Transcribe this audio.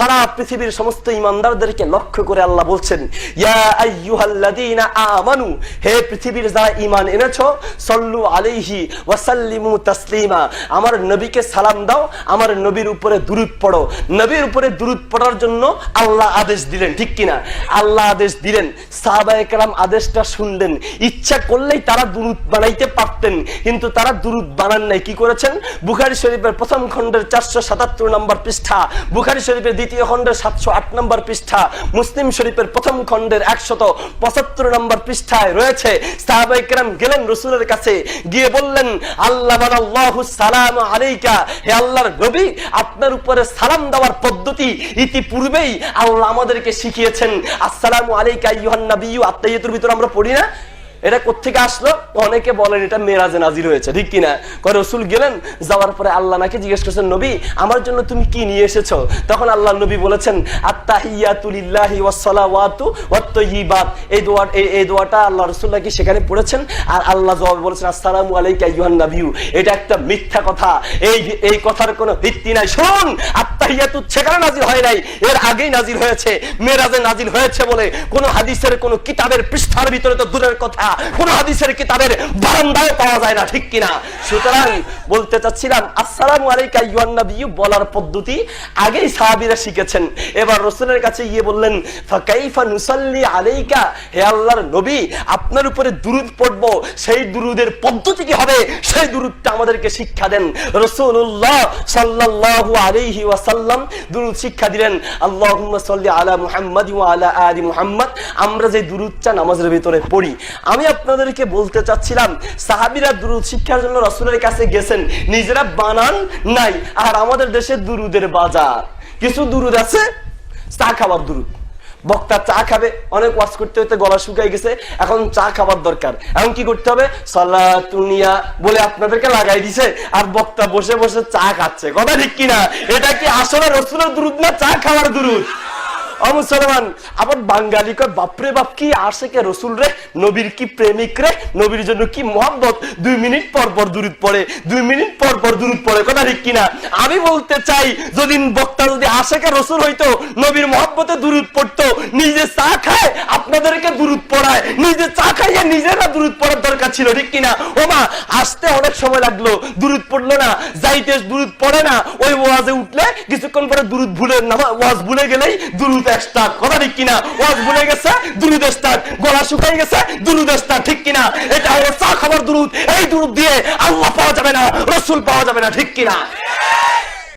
সারা পৃথিবীর সমস্ত ইমানদারদেরকে লক্ষ্য করে আল্লাহ বলছেন আমানু, হে পৃথিবীর যারা ঈমান এনেছো, সল্লু আলাইহি ওয়াসাল্লিমু তাসলিমা, আমার নবীকে সালাম দাও, আমার নবীর উপরে দুরূদ পড়ো। নবীর উপরে দুরূদ পড়ার জন্য আল্লাহ আদেশ দিলেন, ঠিক কিনা? আল্লাহ আদেশ দিলেন, সাহাবায়ে কেরাম আদেশটা শুনলেন। ইচ্ছা করলেই তারা দুরূদ বানাইতে পারতেন, কিন্তু তারা দুরূদ বানান নাই। কি করেছেন? বুখারি শরীফের প্রথম খণ্ডের চারশো সাতাত্তর নম্বর পৃষ্ঠা, বুখারি শরীফের দ্বিতীয় খণ্ডের সাতশো আট নম্বর পৃষ্ঠা, মুসলিম শরীফের প্রথম খণ্ডের একশত পঁচাত্তর নম্বর পৃষ্ঠায় রয়েছে। সাহাবাইকেরাম গেলেন রসুলের কাছে, গিয়ে বললেন, আল্লাহ সালাম আলাইকা। হে আল্লাহর নবী, আপনার উপরে সালাম দেওয়ার পদ্ধতি ইতিপূর্বেই আল্লাহ আমাদেরকে শিখিয়েছেন। আসসালামু আলাইকা ইউহান নাবিয়্যু। আত্মাইয়াতুর ভিতর আমরা পড়ি না? এটা কোথেকে আসলো? অনেকে বলেন এটা মেরাজে নাজির হয়েছে, ঠিক কিনা? কয়, রসুল গেলেন, যাওয়ার পরে আল্লাহ নাকি জিজ্ঞেস করছেন, নবী, আমার জন্য তুমি কি নিয়ে এসেছ? তখন আল্লাহ নবী বলেছেন এই দোয়া, এই এই দোয়াটা আল্লাহ রাসূল নাকি সেখানে পড়েছেন, আর আল্লাহ জবাবে বলেছেন, আসসালামু নাবিয়্যু। এটা একটা মিথ্যা কথা। এই এই কথার কোনো ভিত্তি নাই। শুন আত্তাহিয়াতু সেখানে নাজির হয় নাই, এর আগেই নাজির হয়েছে, মেরাজে নাজির হয়েছে বলে কোন হাদিসের কোন কিতাবের পৃষ্ঠার ভিতরে তো দূরের কথা। কোন হাদিসের কিতাবের বারান্দায় পাওয়া যায় না, ঠিক কিনা? সুতরাং বলতে চাচ্ছিলাম, আসসালামু আলাইকা ইউহান নবিয়্যু বলার পদ্ধতি আগেই সাহাবীরা শিখেছেন। এবার রাসূলের কাছে গিয়ে বললেন, ফাকাইফা নুসাল্লি আলাইকা? হে আল্লাহর নবী, আপনার উপরে দুরূদ পড়ব, সেই দুরূদের পদ্ধতি কি হবে? সেই দুরূদটা আমাদেরকে শিক্ষা দেন। রাসূলুল্লাহ সাল্লাল্লাহু আলাইহি ওয়াসাল্লাম দুরূদ শিক্ষা দিলেন, আল্লাহুম্মা সাল্লি আলা মুহাম্মাদ ওয়া আলা আলি মুহাম্মাদ। আমরা যে দুরূদটা নামাজের ভিতরে পড়ি আমি আপনাদেরকে বলতে চাচ্ছিলাম, সাহাবিরা দুরুদ শিক্ষার জন্য রসুলের কাছে গেছেন, নিজেরা বানান নাই, আর আমাদের দেশে দুরুদের বাজার। কিছু দুরুদ আছে? চা খাবার দুরুদ। বক্তা চা খাবে, অনেক ওয়াজ করতে হতে গলা শুকাই গেছে, এখন চা খাবার দরকার। এখন কি করতে হবে? সলাতুনিয়া বলে আপনাদেরকে লাগাই দিছে, আর বক্তা বসে বসে চা খাচ্ছে। কথা ঠিক কিনা? এটা কি আসলে রসুলের দুরুদ না চা খাওয়ার দুরুদ? মুসলমান আবার বাঙালি কয় বাপরে বাপ, কি আসে কে রসুল রে নবীর কি প্রেমিক রে নবীর জন্য কি মোহাম্মত দুই মিনিট পর পর দূরত পড়ে দুই মিনিট পর পর দূরত পড়ে কথা ঠিক কিনা। আমি বলতে চাই যদি বক্তা যদি আশেকে রসুল হইতো নবীর মোহাম্মতে দূরত পড়তো, নিজে চা খায়, আপনাদেরকে দূরত পড়ায়, নিজে চা খাইয়ে নিজেরা দূরত পড়ার দরকার ছিল, ঠিক কিনা? ও মা আসতে অনেক সময় লাগল দূরত পড়ল না, যাইতে দূরত পড়ে না, ওই ওয়াজে উঠলে, কিছুক্ষণ পরে দূরত ভুলে নামা- ওয়াজ ভুলে গেলেই দূরত স্টার্ট কথা ঠিক কিনা? ওয়াজ ভুলে গেছে? দুরুদ দেশটা গলা শুকাই গেছে? দুরুদ স্টার্ট ঠিক কিনা? এটা হলো চা খাবার দুরুদ। এই দুরুদ দিয়ে আল্লাহ পাওয়া যাবে না, রসুল পাওয়া যাবে না, ঠিক কিনা?